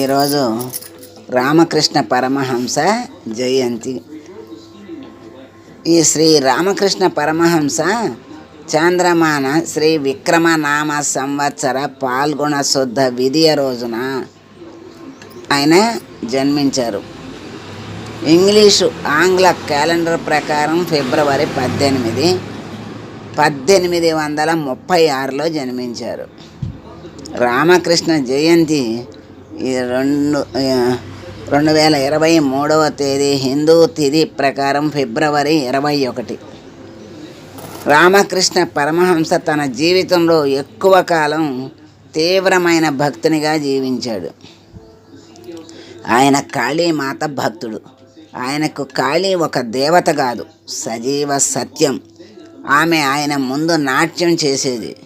ఈరోజు రామకృష్ణ పరమహంస జయంతి. ఈ శ్రీ రామకృష్ణ పరమహంస చాంద్రమాన శ్రీ విక్రమనామ సంవత్సర పాల్గొన శుద్ధ విధియ రోజున ఆయన జన్మించారు. ఇంగ్లీషు ఆంగ్ల క్యాలెండర్ ప్రకారం ఫిబ్రవరి పద్దెనిమిది పద్దెనిమిది వందల ముప్పై ఆరులో జన్మించారు. రామకృష్ణ జయంతి రెండు రెండు వేల ఇరవై మూడవ తేదీ హిందూ తిథి ప్రకారం ఫిబ్రవరి ఇరవై ఒకటి. రామకృష్ణ పరమహంస తన జీవితంలో ఎక్కువ కాలం తీవ్రమైన భక్తునిగా జీవించాడు. ఆయన కాళీమాత భక్తుడు. ఆయనకు కాళీ ఒక దేవత కాదు సజీవ సత్యం. ఆమె ఆయన ముందు నాట్యం చేసేది.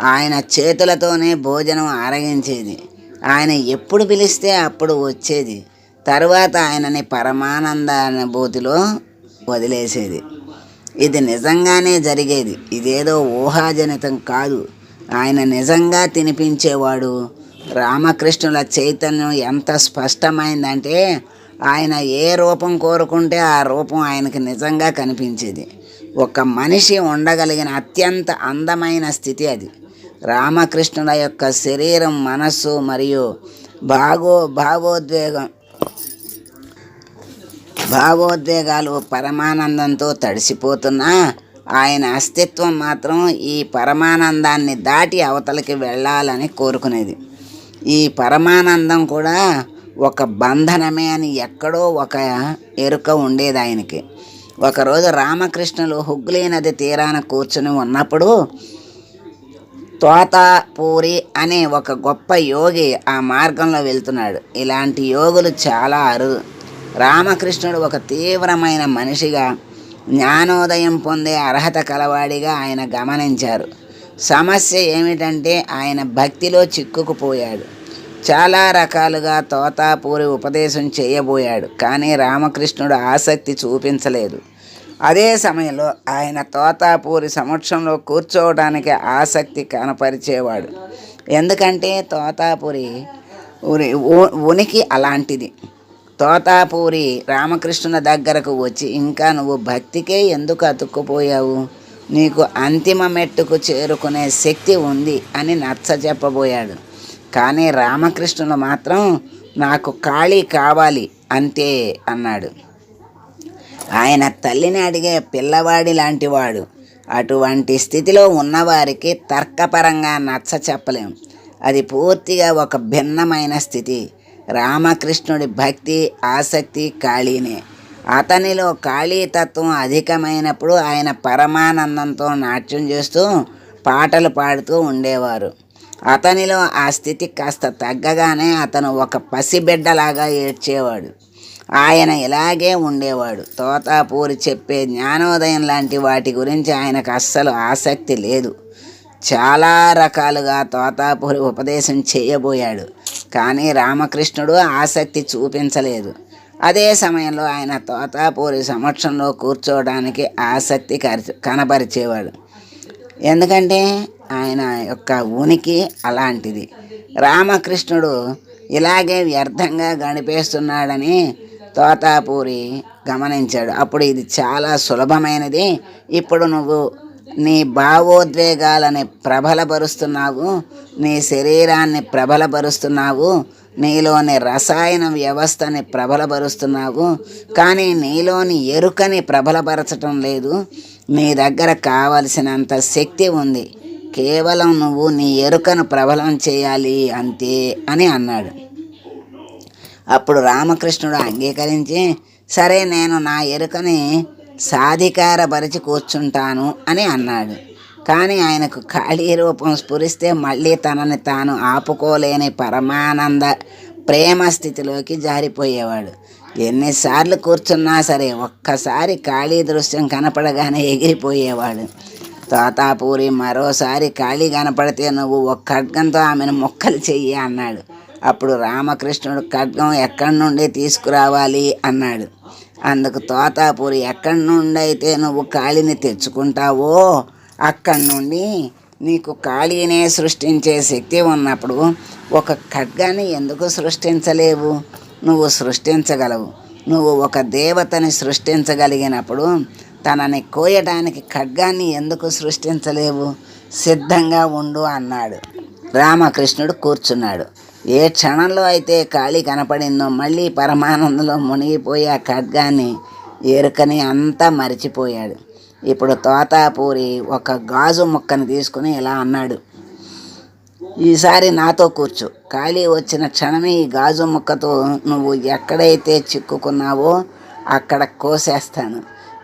ఆయన చేతులతోనే భోజనం ఆరగించేది ఆయన ఎప్పుడు పిలిస్తే అప్పుడు వచ్చేది. తరువాత ఆయనని పరమానంద అనుభూతిలో వదిలేసేది. ఇది నిజంగానే జరిగేది. ఇదేదో ఊహాజనితం కాదు. ఆయన నిజంగా తినిపించేవాడు. రామకృష్ణుల చైతన్యం ఎంత స్పష్టమైందంటే ఆయన ఏ రూపం కోరుకుంటే ఆ రూపం ఆయనకి నిజంగా కనిపించేది. ఒక మనిషి ఉండగలిగిన అత్యంత అందమైన స్థితి అది. రామకృష్ణుల యొక్క శరీరం మనస్సు మరియు భాగో భావోద్వేగం భావోద్వేగాలు పరమానందంతో తడిసిపోతున్నా ఆయన అస్తిత్వం మాత్రం ఈ పరమానందాన్ని దాటి అవతలకి వెళ్ళాలని కోరుకునేది. ఈ పరమానందం కూడా ఒక బంధనమే అని ఎక్కడో ఒక ఎరుక ఉండేది ఆయనకి. ఒకరోజు రామకృష్ణులు హుగ్లీ నది తీరాన కూర్చుని ఉన్నప్పుడు తోతాపూరి అనే ఒక గొప్ప యోగి ఆ మార్గంలో వెళ్తున్నాడు. ఇలాంటి యోగులు చాలా అరుదు. రామకృష్ణుడు ఒక తీవ్రమైన మనిషిగా జ్ఞానోదయం పొందే అర్హత కలవాడిగా ఆయన గమనించారు. సమస్య ఏమిటంటే ఆయన భక్తిలో చిక్కుకుపోయాడు. చాలా రకాలుగా తోతాపూరి ఉపదేశం చేయబోయాడు కానీ రామకృష్ణుడు ఆసక్తి చూపించలేదు. అదే సమయంలో ఆయన తోతాపూరి సమక్షంలో కూర్చోవడానికి ఆసక్తి కనపరిచేవాడు. ఎందుకంటే తోతాపూరి ఉరి ఉ- ఉనికి అలాంటిది. తోతాపూరి రామకృష్ణుల దగ్గరకు వచ్చి ఇంకా నువ్వు భక్తికే ఎందుకు అతుక్కుపోయావు? నీకు అంతిమ మెట్టుకు చేరుకునే శక్తి ఉంది అని నచ్చ చెప్పబోయాడు. కానీ రామకృష్ణులు మాత్రం నాకు ఖాళీ కావాలి అంతే అన్నాడు. ఆయన తల్లిని అడిగే పిల్లవాడి లాంటివాడు. అటువంటి స్థితిలో ఉన్నవారికి తర్కపరంగా నచ్చ చెప్పలేం. అది పూర్తిగా ఒక భిన్నమైన స్థితి. రామకృష్ణుడి భక్తి ఆసక్తి ఖాళీనే. అతనిలో ఖాళీతత్వం అధికమైనప్పుడు ఆయన పరమానందంతో నాట్యం చేస్తూ పాటలు పాడుతూ ఉండేవారు. అతనిలో ఆ స్థితి కాస్త తగ్గగానే అతను ఒక పసిబిడ్డలాగా ఏడ్చేవాడు. ఆయన ఇలాగే ఉండేవాడు. తోతాపూరి చెప్పే జ్ఞానోదయం లాంటి వాటి గురించి ఆయనకు అస్సలు ఆసక్తి లేదు. చాలా రకాలుగా తోతాపూరి ఉపదేశం చేయబోయాడు. కానీ రామకృష్ణుడు ఆసక్తి చూపించలేదు. అదే సమయంలో ఆయన తోతాపూరి సమక్షంలో కూర్చోవడానికి ఆసక్తి కరి- కనపరిచేవాడు. ఎందుకంటే ఆయన యొక్క ఉనికి అలాంటిది. రామకృష్ణుడు ఇలాగే వ్యర్థంగా గడిపేస్తున్నాడని తోతాపూరి గమనించాడు. అప్పుడు ఇది చాలా సులభమైనది. ఇప్పుడు నువ్వు నీ భావోద్వేగాలని ప్రబలపరుస్తున్నావు. నీ శరీరాన్ని ప్రబలపరుస్తున్నావు. నీలోని రసాయన వ్యవస్థని ప్రబలపరుస్తున్నావు. కానీ నీలోని ఎరుకని ప్రబలపరచటం లేదు. నీ దగ్గర కావలసినంత శక్తి ఉంది. కేవలం నువ్వు నీ ఎరుకను ప్రబలం చేయాలి అంతే అని అన్నాడు. అప్పుడు రామకృష్ణుడు అంగీకరించి సరే నేను నా ఎరుకని సాధికారపరిచి కూర్చుంటాను అని అన్నాడు. కానీ ఆయనకు ఖాళీ రూపం స్ఫురిస్తే మళ్ళీ తనని తాను ఆపుకోలేని పరమానంద ప్రేమ స్థితిలోకి జారిపోయేవాడు. ఎన్నిసార్లు కూర్చున్నా సరే ఒక్కసారి ఖాళీ దృశ్యం కనపడగానే ఎగిరిపోయేవాడు. తోతాపూరి మరోసారి ఖాళీ కనపడితే నువ్వు ఒక్క అడ్గంతో ఆమెను మొక్కలు చెయ్యి అన్నాడు. అప్పుడు రామకృష్ణుడు ఖడ్గం ఎక్కడి నుండి తీసుకురావాలి? అన్నాడు. అందుకు తోతాపూరి ఎక్కడి నుండి అయితే నువ్వు కాళిని తెచ్చుకుంటావో అక్కడి నుండి నీకు ఖాళీనే సృష్టించే శక్తి ఉన్నప్పుడు ఒక ఖడ్గాన్ని ఎందుకు సృష్టించలేవు? నువ్వు సృష్టించగలవు. నువ్వు ఒక దేవతని సృష్టించగలిగినప్పుడు తనని కోయడానికి ఖడ్గాన్ని ఎందుకు సృష్టించలేవు? సిద్ధంగా ఉండు అన్నాడు. రామకృష్ణుడు కూర్చున్నాడు. ఏ క్షణంలో అయితే ఖాళీ కనపడిందో మళ్ళీ పరమానందంలో మునిగిపోయి ఆ ఖడ్గాన్ని ఎరుకని అంతా మరిచిపోయాడు. ఇప్పుడు తోతాపూరి ఒక గాజు ముక్కను తీసుకుని ఇలా అన్నాడు ఈసారి నాతో కూర్చో. ఖాళీ వచ్చిన క్షణమే ఈ గాజు ముక్కతో నువ్వు ఎక్కడైతే చిక్కుకున్నావో అక్కడ కోసేస్తాను.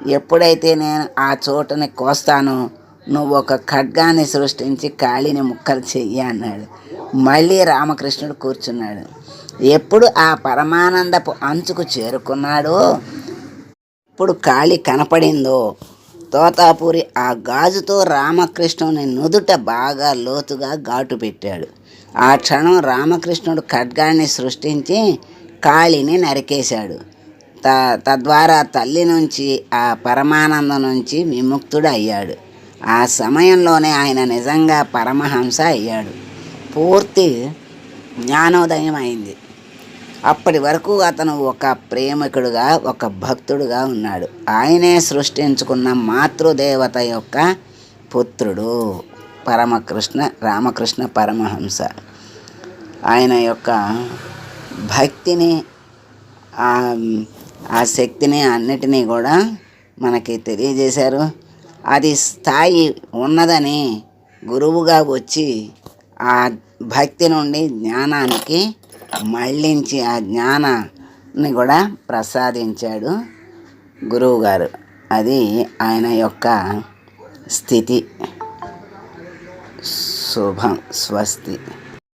ఎప్పుడైతే నేను ఆ చోటుని కోస్తానో నువ్వు ఒక ఖడ్గాన్ని సృష్టించి కాళీని ముక్కలు చెయ్యి అన్నాడు. మళ్ళీ రామకృష్ణుడు కూర్చున్నాడు. ఎప్పుడు ఆ పరమానందపు అంచుకు చేరుకున్నాడో? ఇప్పుడు కాళీ కనపడిందో? తోతాపూరి ఆ గాజుతో రామకృష్ణుని నుదుట బాగా లోతుగా ఘాటు పెట్టాడు. ఆ క్షణం రామకృష్ణుడు ఖడ్గాన్ని సృష్టించి కాళిని నరికేశాడు. త తద్వారా తల్లి నుంచి ఆ పరమానందం నుంచి విముక్తుడు అయ్యాడు ఆ సమయంలోనే ఆయన నిజంగా పరమహంస అయ్యాడు. పూర్తి జ్ఞానోదయం అయింది. అప్పటి వరకు అతను ఒక ప్రేమికుడుగా ఒక భక్తుడుగా ఉన్నాడు. ఆయనే సృష్టించుకున్న మాతృదేవత యొక్క పుత్రుడు పరమకృష్ణ రామకృష్ణ పరమహంస. ఆయన యొక్క భక్తిని ఆ ఆ శక్తిని అన్నిటినీ కూడా మనకి తెలియజేశారు. అది స్థాయి ఉన్నదని గురువుగా వచ్చి ఆ భక్తి నుండి జ్ఞానానికి మళ్ళించి ఆ జ్ఞానాన్ని కూడా ప్రసాదించాడు గురువుగారు. అది ఆయన యొక్క స్థితి. శుభం. స్వస్తి.